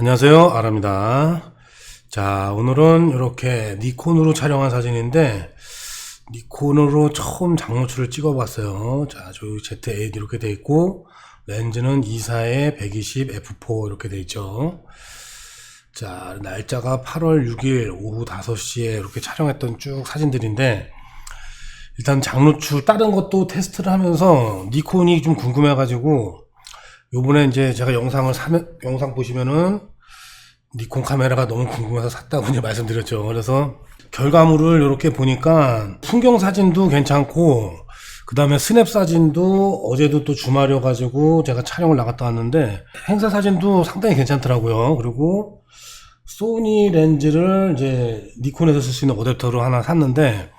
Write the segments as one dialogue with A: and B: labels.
A: 안녕하세요. 아랍니다. 자, 오늘은 이렇게 니콘으로 촬영한 사진인데, 니콘으로 처음 장노출을 찍어 봤어요. 자, 저 ZA 이렇게 돼 있고, 렌즈는 24에 120 F4 이렇게 돼 있죠. 자, 날짜가 8월 6일 오후 5시에 이렇게 촬영했던 쭉 사진들인데, 일단 장노출 다른 것도 테스트를 하면서 니콘이 좀 궁금해 가지고, 요번에 이제 제가 영상을 사면, 영상 보시면은 니콘 카메라가 너무 궁금해서 샀다고 이제 말씀드렸죠. 그래서 결과물을 이렇게 보니까 풍경 사진도 괜찮고, 그 다음에 스냅 사진도 어제도 또 주말이어가지고 제가 촬영을 나갔다 왔는데 행사 사진도 상당히 괜찮더라고요. 그리고 소니 렌즈를 이제 니콘에서 쓸 수 있는 어댑터로 하나 샀는데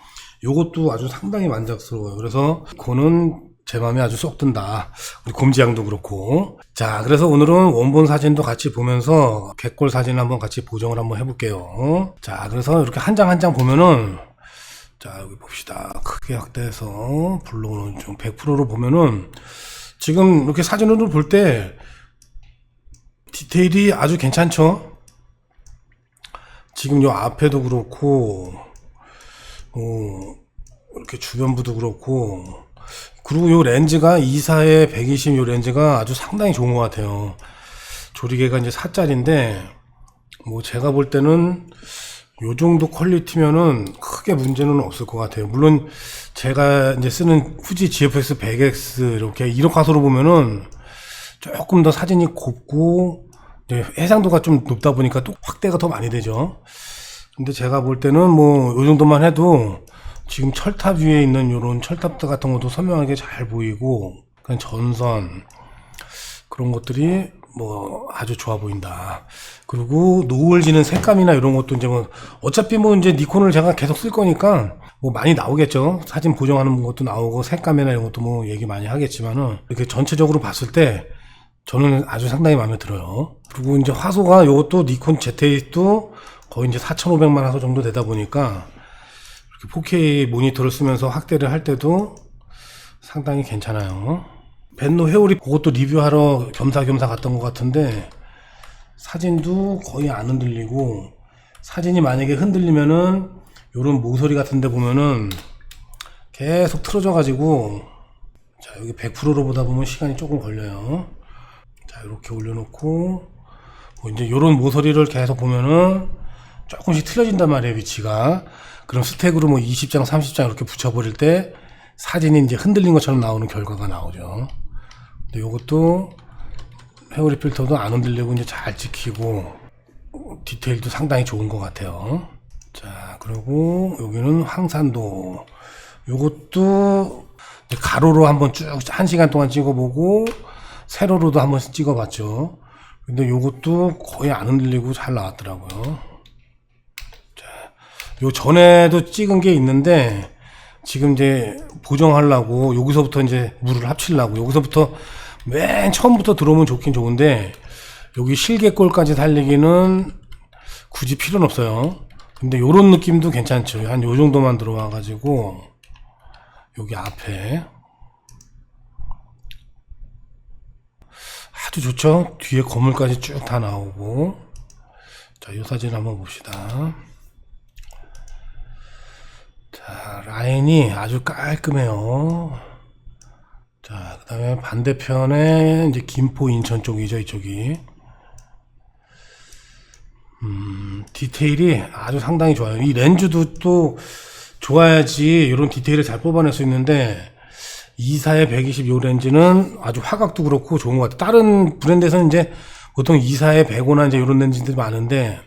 A: 요것도 아주 상당히 만족스러워요. 그래서 니콘은 제 마음에 아주 쏙 든다. 우리 곰지양도 그렇고. 자, 그래서 오늘은 원본 사진도 같이 보면서 객골 사진 한번 같이 보정을 한번 해볼게요. 자, 그래서 이렇게 한 장 한 장 보면은 자, 여기 봅시다. 크게 확대해서 블로우는 좀 100%로 보면은 지금 이렇게 사진으로 볼 때 디테일이 아주 괜찮죠? 지금 요 앞에도 그렇고, 어, 이렇게 주변부도 그렇고, 그리고 요 렌즈가 24에 120 요 렌즈가 아주 상당히 좋은 것 같아요. 조리개가 이제 4짜리인데, 뭐 제가 볼 때는 요 정도 퀄리티면은 크게 문제는 없을 것 같아요. 물론 제가 이제 쓰는 후지 GFX 100X 이렇게 이런 가소로 보면은 조금 더 사진이 곱고 이제 해상도가 좀 높다 보니까 또 확대가 더 많이 되죠. 근데 제가 볼 때는 뭐 요 정도만 해도 지금 철탑 위에 있는 요런 철탑 같은 것도 선명하게 잘 보이고 그냥 전선 그런 것들이 뭐 아주 좋아 보인다. 그리고 노을 지는 색감이나 이런 것도 이제 뭐 어차피 뭐 이제 니콘을 제가 계속 쓸 거니까 뭐 많이 나오겠죠. 사진 보정하는 것도 나오고 색감이나 이런 것도 뭐 얘기 많이 하겠지만은 이렇게 전체적으로 봤을 때 저는 아주 상당히 마음에 들어요. 그리고 이제 화소가 이것도 니콘 Z8도 거의 이제 4,500만 화소 정도 되다 보니까 4K 모니터를 쓰면서 확대를 할 때도 상당히 괜찮아요. 벤노 회오리 그것도 리뷰하러 겸사겸사 갔던 것 같은데 사진도 거의 안 흔들리고 사진이 만약에 흔들리면은 요런 모서리 같은 데 보면은 계속 틀어져 가지고 자 여기 100%로 보다 보면 시간이 조금 걸려요 자 이렇게 올려놓고 뭐 이제 요런 모서리를 계속 보면은 조금씩 틀어진단 말이에요 위치가 그럼 스택으로 뭐 20장 30장 이렇게 붙여버릴 때 사진이 이제 흔들린 것처럼 나오는 결과가 나오죠 근데 요것도 회오리 필터도 안 흔들리고 이제 잘 찍히고 디테일도 상당히 좋은 것 같아요. 자 그리고 여기는 황산도 이제 가로로 한번 쭉 한 시간 동안 찍어보고 세로로도 한번 찍어봤죠. 근데 요것도 거의 안 흔들리고 잘 나왔더라고요. 자, 요 전에도 찍은 게 있는데 지금 이제 보정하려고 여기서부터 이제 물을 합치려고 여기서부터 맨 처음부터 들어오면 좋긴 좋은데 여기 실개골까지 달리기는 굳이 필요는 없어요. 근데 요런 느낌도 괜찮죠. 한 요 정도만 들어와 가지고 여기 앞에 아주 좋죠. 뒤에 거물까지 쭉 다 나오고 자, 요 사진 한번 봅시다. 자, 라인이 아주 깔끔해요. 자, 그 다음에 반대편에 이제 김포 인천 쪽이죠, 이쪽이. 음, 디테일이 아주 상당히 좋아요. 이 렌즈도 또 좋아야지 이런 디테일을 잘 뽑아낼 수 있는데, 24에 120 요 렌즈는 아주 화각도 그렇고 좋은 것 같아요. 다른 브랜드에서는 이제 보통 24에 105나 이제 이런 렌즈들이 많은데,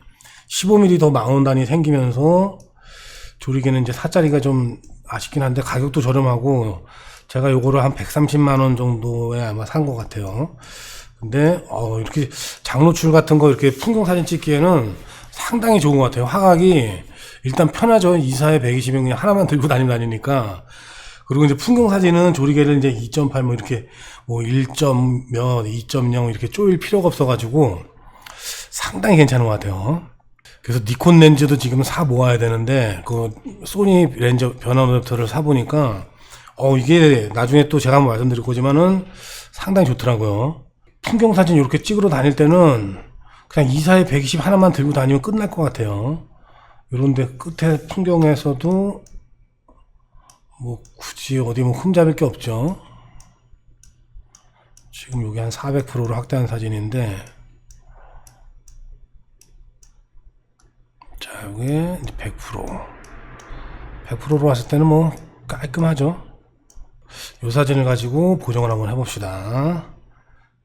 A: 15mm 더 망원 단이 생기면서 조리개는 이제 4짜리가 좀 아쉽긴 한데 가격도 저렴하고 제가 요거를 한 130만 원 정도에 아마 산 것 같아요. 근데 어 이렇게 장노출 같은 거 이렇게 풍경 사진 찍기에는 상당히 좋은 것 같아요. 화각이 일단 편하죠. 24에 120이 그냥 하나만 들고 다니면 다니니까. 그리고 이제 풍경 사진은 조리개를 이제 2.8 뭐 이렇게 뭐 1점 몇, 2.0 이렇게 쪼일 필요가 없어가지고 상당히 괜찮은 것 같아요. 그래서 니콘 렌즈도 지금 사 모아야 되는데 그 소니 렌즈 변환 어댑터를 사 보니까 어 이게 나중에 또 제가 한번 말씀드릴 거지만은 상당히 좋더라고요. 풍경 사진 이렇게 찍으러 다닐 때는 그냥 이사에 120 하나만 들고 다니면 끝날 것 같아요. 요런데 끝에 풍경에서도 뭐 굳이 어디 뭐 흠잡을 게 없죠. 지금 여기 한 400%로 확대한 사진인데 자 여기 이제 100% 100%로 왔을 때는 뭐 깔끔하죠. 요 사진을 가지고 보정을 한번 해봅시다.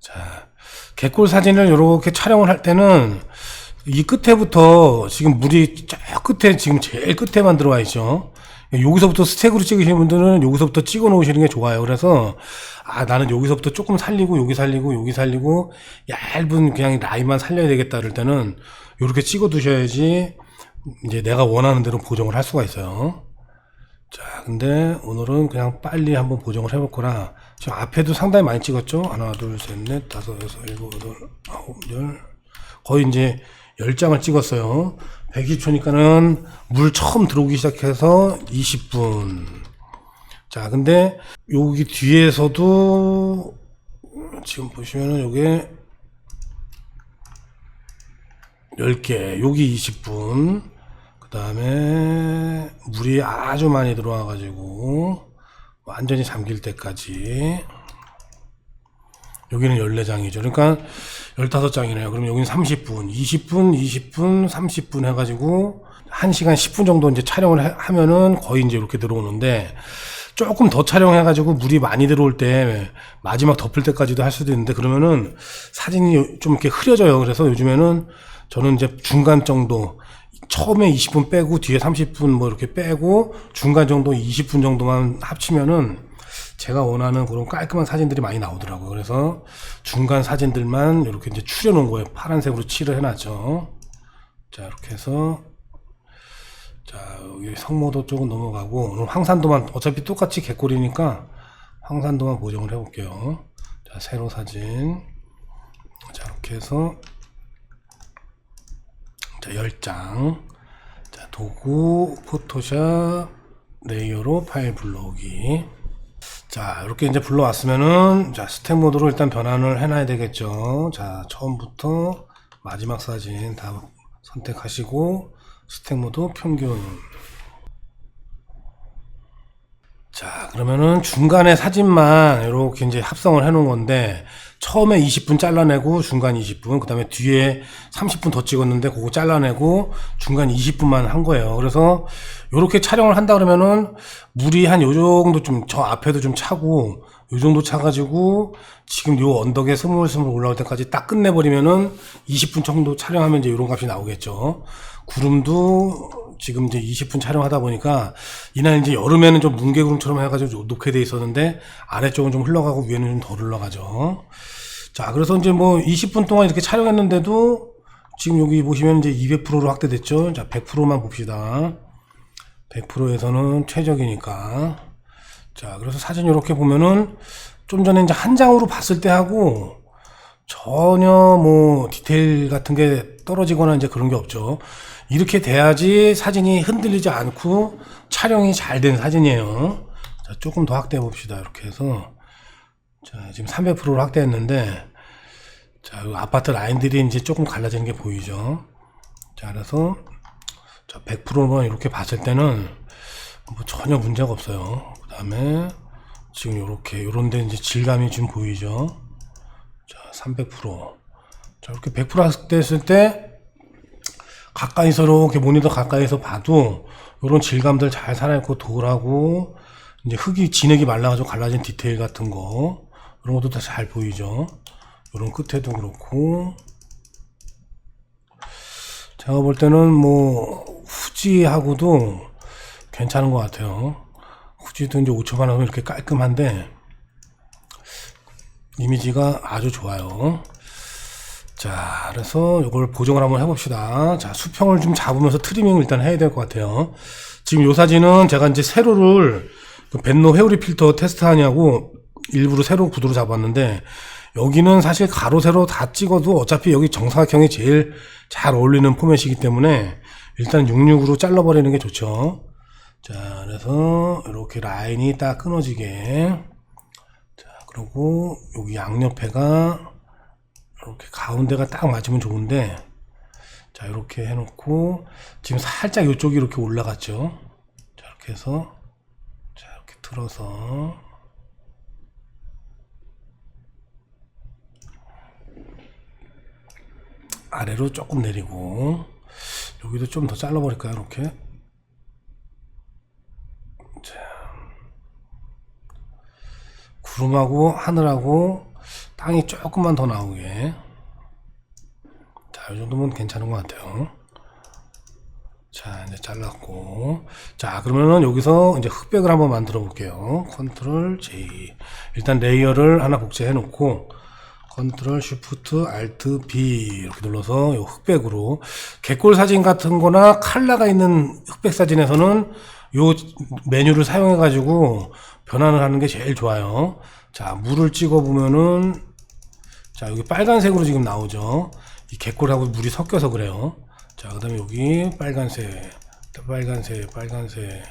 A: 자, 개골 사진을 이렇게 촬영을 할 때는 이 끝에부터 지금 물이 저 끝에 지금 제일 끝에만 들어와 있죠. 여기서부터 스택으로 찍으시는 분들은 여기서부터 찍어 놓으시는 게 좋아요. 그래서 아 나는 여기서부터 조금 살리고 여기 살리고 여기 살리고 얇은 그냥 라인만 살려야 되겠다 그럴 때는 이렇게 찍어 두셔야지 이제 내가 원하는 대로 보정을 할 수가 있어요. 자, 근데 오늘은 그냥 빨리 한번 보정을 해볼 거라 지금 앞에도 상당히 많이 찍었죠? 하나, 둘, 셋, 넷, 다섯, 여섯, 일곱, 여덟, 아홉, 열 거의 이제 열 장을 찍었어요. 120초니까는 물 처음 들어오기 시작해서 20분. 자, 근데 여기 뒤에서도 지금 보시면은 요게 10개, 여기 20분. 그 다음에 물이 아주 많이 들어와 가지고 완전히 잠길 때까지 여기는 14장이죠. 그러니까 15장이네요. 그럼 여기는 30분, 20분, 20분, 30분 해가지고 1시간 10분 정도 이제 촬영을 해- 하면은 거의 이제 이렇게 들어오는데 조금 더 촬영해가지고 물이 많이 들어올 때 마지막 덮을 때까지도 할 수도 있는데 그러면은 사진이 좀 이렇게 흐려져요. 그래서 요즘에는 저는 이제 중간 정도 처음에 20분 빼고 뒤에 30분 뭐 이렇게 빼고 중간 정도 20분 정도만 합치면은 제가 원하는 그런 깔끔한 사진들이 많이 나오더라고요. 그래서 중간 사진들만 이렇게 이제 추려 놓은 거예요. 파란색으로 칠을 해놨죠. 자, 이렇게 해서 자, 여기 성모도 쪽은 넘어가고 오늘 황산도만 어차피 똑같이 개꼴이니까 황산도만 보정을 해볼게요. 자, 세로 사진. 자, 이렇게 해서 자, 10장. 자, 도구, 포토샵, 레이어로 파일 불러오기. 자, 이렇게 이제 불러왔으면은, 자, 스택 모드로 일단 변환을 해놔야 되겠죠. 자, 처음부터 마지막 사진 다 선택하시고, 스택 모드 평균. 자, 그러면은 중간에 사진만 이렇게 이제 합성을 해 놓은 건데, 처음에 20분 잘라내고, 중간 20분, 그 다음에 뒤에 30분 더 찍었는데, 그거 잘라내고, 중간 20분만 한 거예요. 그래서, 요렇게 촬영을 한다 그러면은, 물이 한 요 정도 좀, 저 앞에도 좀 차고, 요 정도 차가지고, 지금 요 언덕에 스물스물 올라올 때까지 딱 끝내버리면은, 20분 정도 촬영하면 이제 요런 값이 나오겠죠. 구름도 지금 이제 20분 촬영하다 보니까 이날 이제 여름에는 좀 뭉게구름처럼 해가지고 좀 녹게 돼 있었는데 아래쪽은 좀 흘러가고 위에는 좀 덜 흘러가죠. 자, 그래서 이제 뭐 20분 동안 이렇게 촬영했는데도 지금 여기 보시면 이제 200%로 확대됐죠. 자, 100%만 봅시다. 100%에서는 최적이니까. 자, 그래서 사진 이렇게 보면은 좀 전에 이제 한 장으로 봤을 때 하고 전혀 뭐 디테일 같은 게 떨어지거나 이제 그런 게 없죠. 이렇게 돼야지 사진이 흔들리지 않고 촬영이 잘 된 사진이에요. 자, 조금 더 확대해 봅시다. 이렇게 해서. 자, 지금 300%로 확대했는데, 자, 이 아파트 라인들이 이제 조금 갈라지는 게 보이죠. 자, 그래서, 자, 100%만 이렇게 봤을 때는 뭐 전혀 문제가 없어요. 그 다음에, 지금 요렇게, 요런 데 이제 질감이 좀 보이죠. 자, 300%. 자, 이렇게 100% 확대했을 때, 가까이서 이렇게 모니터 가까이서 봐도 이런 질감들 잘 살아있고 돌하고 이제 흙이 진흙이 말라가지고 갈라진 디테일 같은 거 이런 것도 다 잘 보이죠. 이런 끝에도 그렇고 제가 볼 때는 뭐 후지하고도 괜찮은 것 같아요. 후지도 이제 5초만 하면 이렇게 깔끔한데 이미지가 아주 좋아요. 자, 그래서 이걸 보정을 한번 해봅시다. 자, 수평을 좀 잡으면서 트리밍을 일단 해야 될 것 같아요. 지금 이 사진은 제가 이제 세로를 그 벤노 회오리 필터 테스트하냐고 일부러 세로 구도로 잡았는데 여기는 사실 가로 세로 다 찍어도 어차피 여기 정사각형이 제일 잘 어울리는 포맷이기 때문에 일단 66으로 잘라버리는 게 좋죠. 자, 그래서 이렇게 라인이 딱 끊어지게. 자, 그리고 여기 양옆에가 이렇게 가운데가 딱 맞으면 좋은데 자, 이렇게 해놓고, 지금 살짝 이쪽이 이렇게 올라갔죠. 자, 이렇게 해서, 자, 이렇게 틀어서, 아래로 조금 내리고, 여기도 좀 더 잘라버릴까요, 이렇게? 자, 구름하고 하늘하고 땅이 조금만 더 나오게. 자, 이 정도면 괜찮은 것 같아요. 자, 이제 잘랐고. 자, 그러면은 여기서 이제 흑백을 한번 만들어 볼게요. 컨트롤 J. 일단 레이어를 하나 복제해 놓고, 컨트롤 쉬프트 알트 B 이렇게 눌러서 요 흑백으로 개꼴 사진 같은 거나 칼라가 있는 흑백 사진에서는 요 메뉴를 사용해 가지고 변환을 하는 게 제일 좋아요. 자, 물을 찍어 보면은 자, 여기 빨간색으로 지금 나오죠. 이 개꼴하고 물이 섞여서 그래요. 자, 그 다음에 여기 빨간색, 빨간색, 빨간색.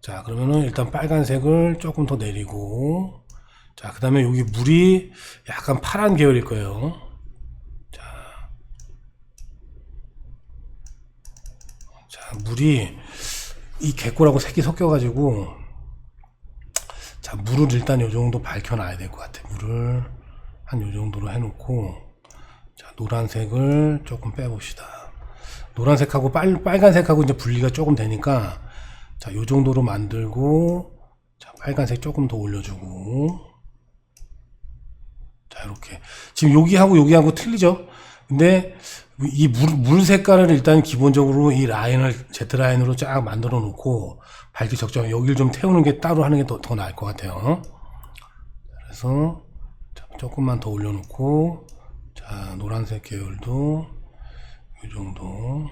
A: 자, 그러면은 일단 빨간색을 조금 더 내리고, 자, 그 다음에 여기 물이 약간 파란 계열일 거예요. 자, 자, 물이 이 개꼴하고 색이 섞여 가지고, 자, 물을 일단 요 정도 밝혀 놔야 될 것 같아. 물을 한 요 정도로 해놓고, 자, 노란색을 조금 빼봅시다. 노란색하고 빨, 빨간색하고 이제 분리가 조금 되니까, 자, 요 정도로 만들고, 자, 빨간색 조금 더 올려주고, 자, 이렇게. 지금 여기하고 여기하고 틀리죠? 근데 이 물, 물 색깔을 일단 기본적으로 이 라인을 Z 라인으로 쫙 만들어 놓고 밝기 적정 여기를 좀 태우는 게 따로 하는 게 더 더 나을 것 같아요. 그래서 자, 조금만 더 올려놓고 자 노란색 계열도 이 정도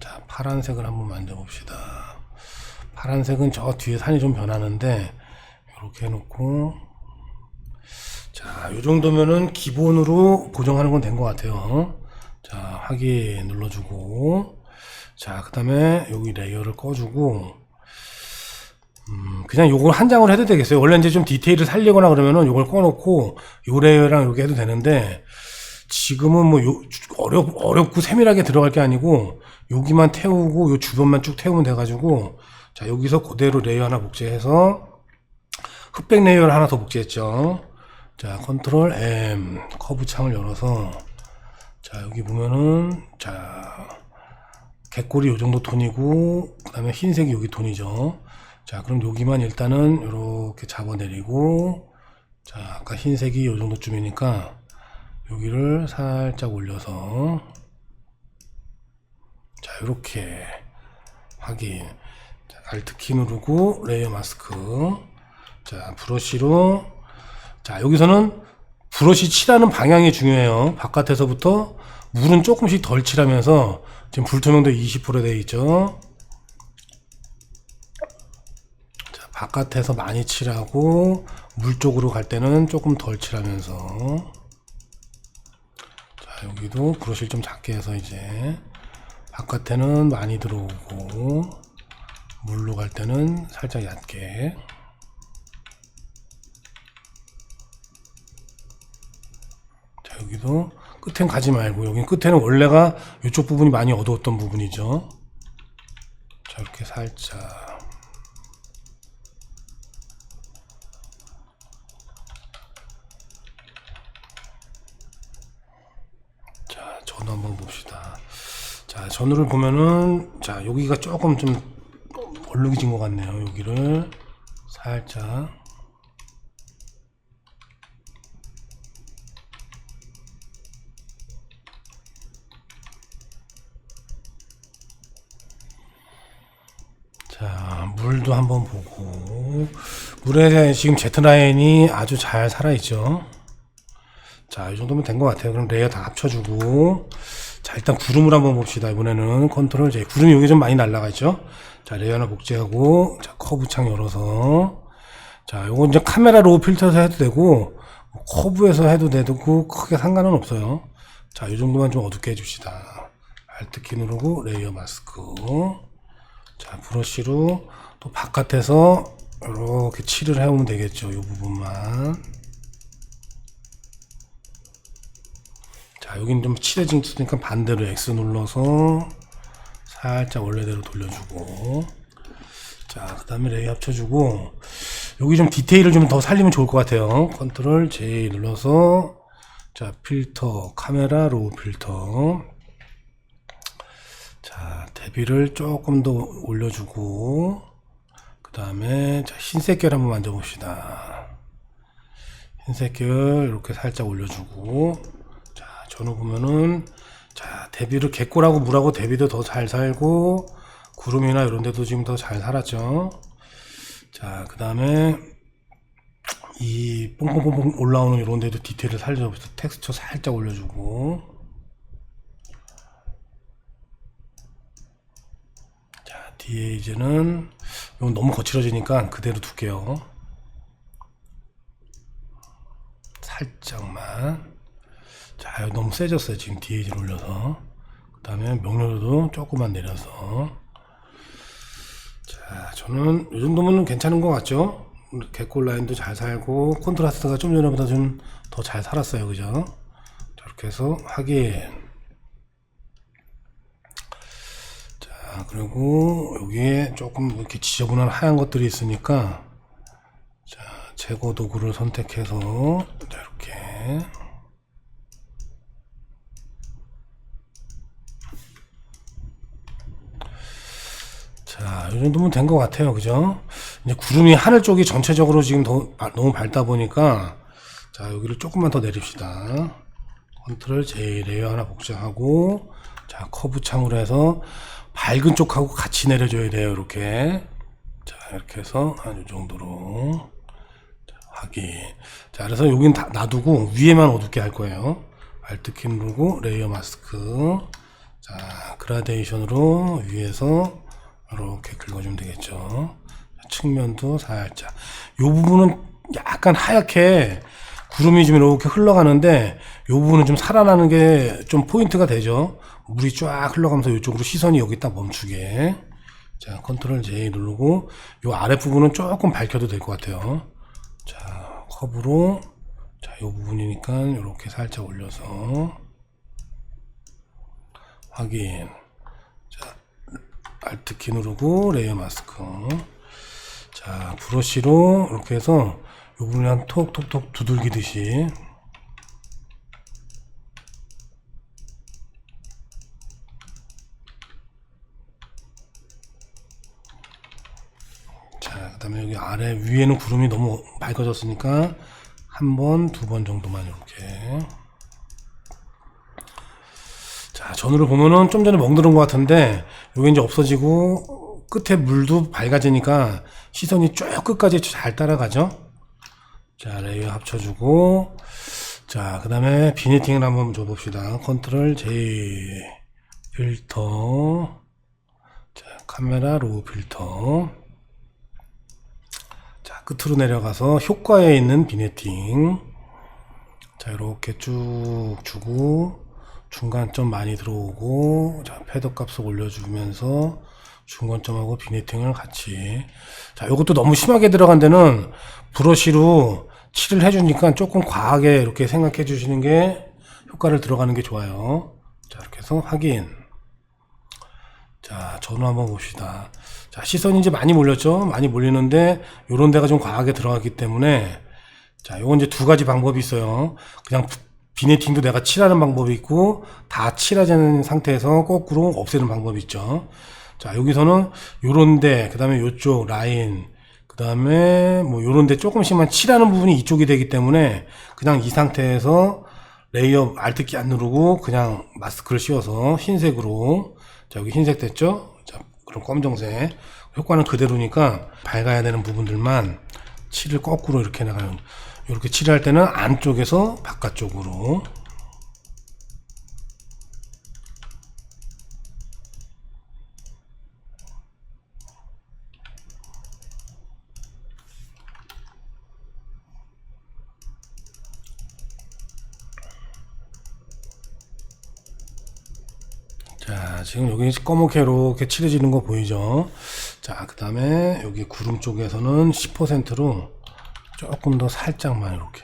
A: 자 파란색을 한번 만져봅시다. 파란색은 저 뒤에 산이 좀 변하는데 이렇게 해놓고 자, 이 정도면은 기본으로 고정하는 건 된 것 같아요. 자, 확인 눌러주고 자, 그 다음에 여기 레이어를 꺼주고 음, 그냥 요걸 한 장으로 해도 되겠어요. 원래 이제 좀 디테일을 살리거나 그러면은 요걸 꺼놓고 요 레이어랑 요게 해도 되는데 지금은 뭐 요, 어렵, 어렵고 세밀하게 들어갈 게 아니고 여기만 태우고 요 주변만 쭉 태우면 돼가지고 자, 여기서 그대로 레이어 하나 복제해서 흑백 레이어를 하나 더 복제했죠. 자, 컨트롤 M 커브 창을 열어서 자, 여기 보면은 자, 개꼬리 요 정도 톤이고 그다음에 흰색이 여기 톤이죠. 자, 그럼 여기만 일단은 이렇게 잡아내리고 자, 아까 흰색이 요 정도쯤이니까 여기를 살짝 올려서 자, 이렇게 확인. 자, 알트 키 누르고 레이어 마스크. 자, 브러쉬로 자, 여기서는 브러쉬 칠하는 방향이 중요해요. 바깥에서부터 물은 조금씩 덜 칠하면서 지금 불투명도 20% 되어 있죠. 자, 바깥에서 많이 칠하고 물 쪽으로 갈 때는 조금 덜 칠하면서 자, 여기도 브러쉬를 좀 작게 해서 이제 바깥에는 많이 들어오고 물로 갈 때는 살짝 얕게 자, 여기도 끝엔 가지 말고 여기 끝에는 원래가 이쪽 부분이 많이 어두웠던 부분이죠. 자, 이렇게 살짝. 자, 전후 한번 봅시다. 자, 전후를 보면은 자, 여기가 조금 좀 얼룩이진 것 같네요. 여기를 살짝. 자, 물도 한번 보고 물에 지금 제트라인이 아주 잘 살아있죠. 자, 이 정도면 된 것 같아요. 그럼 레이어 다 합쳐주고 자, 일단 구름을 한번 봅시다. 이번에는 컨트롤 J. 구름이 여기 좀 많이 날라가 있죠. 자, 레이어 하나 복제하고 자, 커브 창 열어서 자, 요거 이제 카메라로 필터해서 해도 되고 커브에서 해도 되고 크게 상관은 없어요. 자, 이 정도만 좀 어둡게 해줍시다. 알트 키 누르고 레이어 마스크. 자, 브러쉬로 또 바깥에서 이렇게 칠을 해오면 되겠죠. 이 부분만. 자, 여긴 좀 칠해진 게 있으니까 반대로 X 눌러서 살짝 원래대로 돌려주고. 자, 그 다음에 레이 합쳐주고. 여기 좀 디테일을 좀 더 살리면 좋을 것 같아요. 컨트롤 J 눌러서. 자, 필터, 카메라, 로우 필터. 자, 대비를 조금 더 올려주고. 그 다음에, 자, 흰색 결 한번 만져봅시다. 흰색 결 이렇게 살짝 올려주고. 자, 전후 보면은, 자, 대비를 개꿀하고 물하고 대비도 더 잘 살고, 구름이나 이런 데도 지금 더 잘 살았죠. 자, 그 다음에, 이 뽕뽕뽕뽕 올라오는 이런 데도 디테일을 살려서 텍스처 살짝 올려주고. 자, 뒤에 이제는, 이건 너무 거칠어지니까 그대로 둘게요. 살짝만. 자, 너무 세졌어요. 지금 DAG를 올려서. 그 다음에 명료도도 조금만 내려서. 자, 저는 이 정도면 괜찮은 것 같죠? 개골 라인도 잘 살고, 콘트라스트가 좀 전에보다 좀 더 잘 살았어요. 그죠? 자, 이렇게 해서 확인. 자, 그리고 여기에 조금 이렇게 지저분한 하얀 것들이 있으니까, 자, 제거 도구를 선택해서, 자, 이렇게. 자, 이 정도면 된 것 같아요. 그죠? 이제 구름이 하늘 쪽이 전체적으로 지금 더, 바- 너무 밝다 보니까, 자, 여기를 조금만 더 내립시다. 컨트롤 J 레이어 하나 복제하고, 자, 커브 창으로 해서 밝은 쪽하고 같이 내려줘야 돼요. 이렇게. 자, 이렇게 해서 한 이 정도로. 자, 확인. 자, 그래서 여긴 다 놔두고 위에만 어둡게 할 거예요. 알트 키 누르고 레이어 마스크. 자, 그라데이션으로 위에서 이렇게 긁어주면 되겠죠. 측면도 살짝. 요 부분은 약간 하얗게 구름이 좀 이렇게 흘러가는데 요 부분은 좀 살아나는 게 좀 포인트가 되죠. 물이 쫙 흘러가면서 이쪽으로 시선이 여기 딱 멈추게. 자, 컨트롤 J 누르고 요 아랫부분은 조금 밝혀도 될 것 같아요. 자, 컵으로 자, 요 부분이니까 이렇게 살짝 올려서 확인. 자, 알트키 누르고 레이어 마스크. 자, 브러쉬로 이렇게 해서 요 부분에 한 톡톡톡 두들기듯이 자, 그 다음에 여기 아래 위에는 구름이 너무 밝아졌으니까 한 번, 두 번 정도만 이렇게. 자, 전으로 보면은 좀 전에 멍들은 것 같은데, 여기 이제 없어지고, 끝에 물도 밝아지니까 시선이 쭉 끝까지 잘 따라가죠? 자, 레이어 합쳐주고, 자, 그 다음에 비니팅을 한번 줘봅시다. 컨트롤 J, 필터, 자, 카메라 로우 필터. 자, 끝으로 내려가서 효과에 있는 비네팅. 자, 이렇게 쭉 주고, 중간점 많이 들어오고, 자, 패더 값을 올려주면서, 중간점하고 비네팅을 같이. 자, 이것도 너무 심하게 들어간 데는 브러쉬로 칠을 해주니까 조금 과하게 이렇게 생각해 주시는 게 효과를 들어가는 게 좋아요. 자, 이렇게 해서 확인. 자, 전후 한번 봅시다. 자, 시선이 이제 많이 몰렸죠? 많이 몰리는데, 요런 데가 좀 과하게 들어갔기 때문에, 자, 요건 이제 두 가지 방법이 있어요. 그냥 비네팅도 내가 칠하는 방법이 있고, 다 칠하지 않은 상태에서 거꾸로 없애는 방법이 있죠. 자, 여기서는 요런 데, 그 다음에 요쪽 라인, 그 다음에 뭐 요런 데 조금씩만 칠하는 부분이 이쪽이 되기 때문에, 그냥 이 상태에서 레이어 알트키 안 누르고, 그냥 마스크를 씌워서 흰색으로, 자, 여기 흰색 됐죠? 자, 그럼 검정색. 효과는 그대로니까 밝아야 되는 부분들만 칠을 거꾸로 이렇게 나가는. 이렇게 칠할 때는 안쪽에서 바깥쪽으로. 자, 지금 여기 검은게 이렇게 칠해지는 거 보이죠? 자, 그 다음에 여기 구름 쪽에서는 10%로 조금 더 살짝만 이렇게.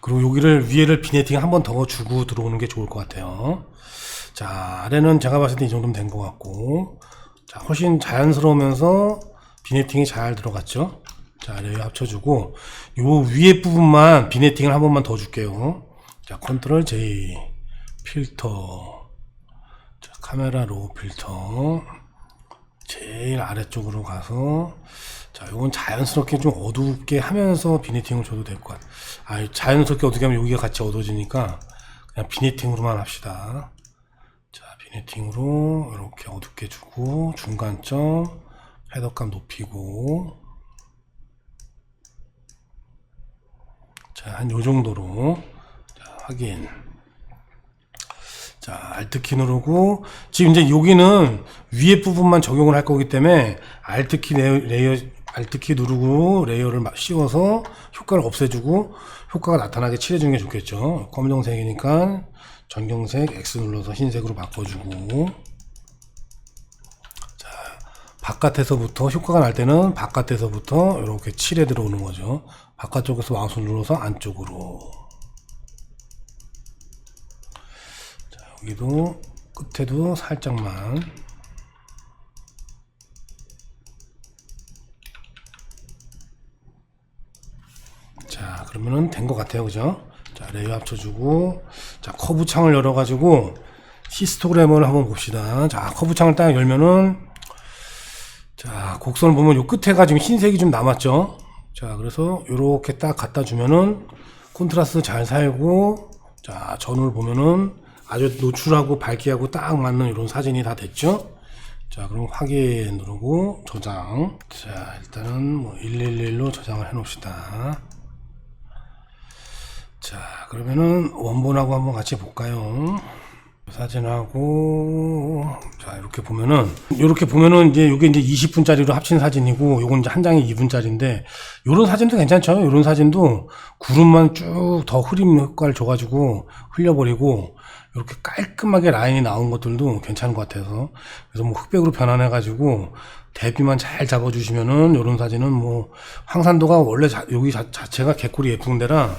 A: 그리고 여기를 위에를 비네팅 한 번 더 주고 들어오는 게 좋을 것 같아요. 자, 아래는 제가 봤을 때 이 정도면 된 것 같고, 자, 훨씬 자연스러우면서 비네팅이 잘 들어갔죠? 자, 아래 합쳐주고, 요 위에 부분만 비네팅을 한 번만 더 줄게요. 자, 컨트롤 J, 필터, 자, 카메라 로우 필터, 제일 아래쪽으로 가서, 자, 요건 자연스럽게 좀 어둡게 하면서 비네팅을 줘도 될 것 같아요. 아, 자연스럽게 어떻게 하면 여기가 같이 어두워지니까, 그냥 비네팅으로만 합시다. 자, 비네팅으로 이렇게 어둡게 주고 중간점 헤더감 높이고 자, 한 요 정도로 자, 확인. 자, 알트 키 누르고 지금 이제 여기는 위에 부분만 적용을 할 거기 때문에 알트 키 레이어, 레이어 알트키 누르고 레이어를 막 씌워서 효과를 없애주고 효과가 나타나게 칠해주는 게 좋겠죠. 검정색이니까 전경색 X 눌러서 흰색으로 바꿔주고 자 바깥에서부터 효과가 날 때는 바깥에서부터 이렇게 칠해 들어오는 거죠. 바깥쪽에서 마우스 눌러서 안쪽으로 자 여기도 끝에도 살짝만 자 그러면은 된 것 같아요. 그죠? 자 레이어 합쳐주고 자 커브 창을 열어 가지고 히스토그램을 한번 봅시다. 자 커브 창을 딱 열면은 자 곡선을 보면 요 끝에가 지금 흰색이 좀 남았죠? 자 그래서 요렇게 딱 갖다 주면은 콘트라스트 잘 살고 자 전을 보면은 아주 노출하고 밝기하고 딱 맞는 이런 사진이 다 됐죠? 자 그럼 확인 누르고 저장. 자 일단은 뭐 111로 저장을 해 놓읍시다 자, 그러면은 원본하고 한번 같이 볼까요? 사진하고 자 이렇게 보면은 이렇게 보면은 이제 이게 이제 20분짜리로 합친 사진이고 요건 이제 한 장에 2분짜리인데 요런 사진도 괜찮죠? 요런 사진도 구름만 쭉 더 흐림 효과를 줘가지고 흘려버리고 이렇게 깔끔하게 라인이 나온 것들도 괜찮은 것 같아서 그래서 뭐 흑백으로 변환해 가지고 대비만 잘 잡아주시면은 요런 사진은 뭐 황산도가 원래 자- 여기 자, 자체가 개꿀이 예쁜 데라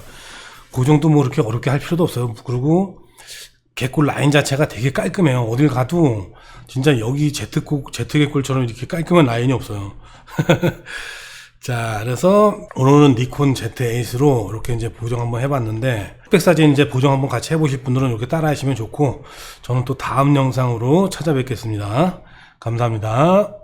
A: 그 정도 뭐 그렇게 어렵게 할 필요도 없어요. 그리고 개꿀 라인 자체가 되게 깔끔해요. 어딜 가도 진짜 여기 제트국 제트 개꿀처럼 이렇게 깔끔한 라인이 없어요. 자, 그래서 오늘은 니콘 Z8로 이렇게 이제 보정 한번 해봤는데 흑백 사진 이제 보정 한번 같이 해보실 분들은 이렇게 따라하시면 좋고 저는 또 다음 영상으로 찾아뵙겠습니다. 감사합니다.